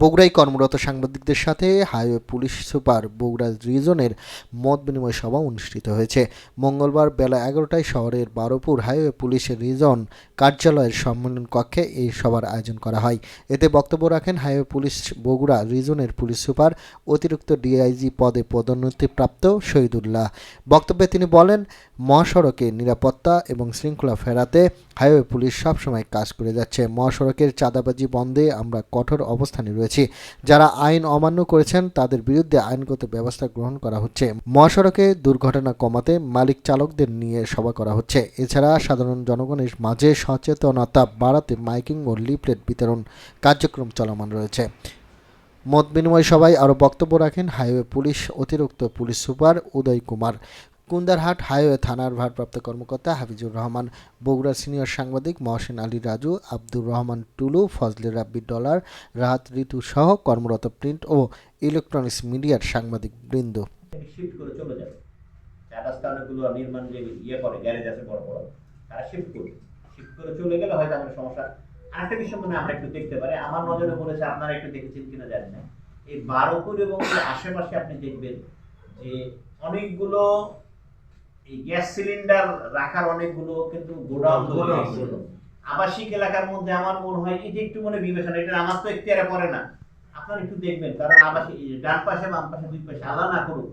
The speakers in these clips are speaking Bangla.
বগুড়ায় কর্মরত সাংবাদিকদের সাথে হাইওয়ে পুলিশ সুপার বগুড়া রিজনের মত বিনিময় সভা অনুষ্ঠিত হয়েছে। মঙ্গলবার বেলা এগারোটায় শহরের বারোপুর হাইওয়ে পুলিশ রিজন কার্যালয়ের সম্মেলন কক্ষে এই সভার আয়োজন করা হয়। এতে বক্তব্য রাখেন হাইওয়ে পুলিশ বগুড়া রিজনের পুলিশ সুপার, অতিরিক্ত ডিআইজি পদে পদোন্নতিপ্রাপ্ত শহীদুল্লাহ। বক্তব্যে তিনি বলেন মহাসড়কে নিরাপত্তা এবং শৃঙ্খলা ফেরাতে হাইওয়ে পুলিশ সবসময় কাজ করে যাচ্ছে। মহাসড়কের চাঁদাবাজি বন্ধে আমরা কঠোর অবস্থানে রয়েছি। যারা আইন অমান্য করেছেন, তাদের বিরুদ্ধে আইনগত ব্যবস্থা গ্রহণ করা হচ্ছে। মহাসড়কে দুর্ঘটনা কমাতে মালিক চালকদের নিয়ে সভা করা হচ্ছে। এছাড়া সাধারণ জনগণের মাঝে সচেতনতা বাড়াতে মাইকিং ও লিফলেট বিতরণ কার্যক্রম চলমান রয়েছে। মত বিনিময় সভায় আরও বক্তব্য রাখেন হাইওয়ে পুলিশ অতিরিক্ত police super Uday Kumar. Kundarhat highway থানার ভারপ্রাপ্ত কর্মকর্তা হাফিজুর রহমান, বগুড়ার সিনিয়র সাংবাদিক মহসেন আলী রাজু, আব্দুর রহমান টুলু, ফজলে রাব্বি ডলার, রাহাত ঋতু সহ কর্মরত প্রিন্ট ও ইলেকট্রনিক্স মিডিয়ার সাংবাদিক বৃন্দ। শিফট করে চলে যাবে। চাটাস্তা অনেকগুলো নির্মাণ যে ইয়ে করে গ্যারেজ আছে বড় বড়, তারা শিফট করবে। শিফট করে চলে গেলে হয়তো আমাদের সমস্যা। আরেকটা বিষয় মনে আমরা একটু দেখতে পারি, আমার নজরে পড়েছে আপনারা একটু দেখেছেন কিনা জানি না। এই বারোপুর এবং আশেপাশে আপনি দেখবেন যে অনেকগুলো এই গ্যাস সিলিন্ডার রাখার অনেকগুলো কিন্তু গোডাউন আবাসিক এলাকার মধ্যে আমার মনে হয় এটা একটু মনে বিবেচনা এটা আমার তো এখতিয়ারে পড়ে না। আপনারা একটু দেখবেন কারণ আবাসিক ডান পাশে বাম পাশে দুই পাশে আলাদা না করুক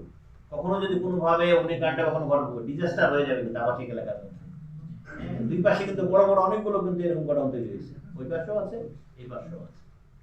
কখনো যদি কোনোভাবে অগ্নিকাণ্ডে কখনো ঘটবে ডিজাস্টার হয়ে যাবে কিন্তু আবাসিক এলাকার মধ্যে। হ্যাঁ, দুই পাশে কিন্তু বড় বড় অনেকগুলো কিন্তু এরকম গোডাউন তৈরি হয়েছে। ওই পাশেও আছে এই পাশেও আছে।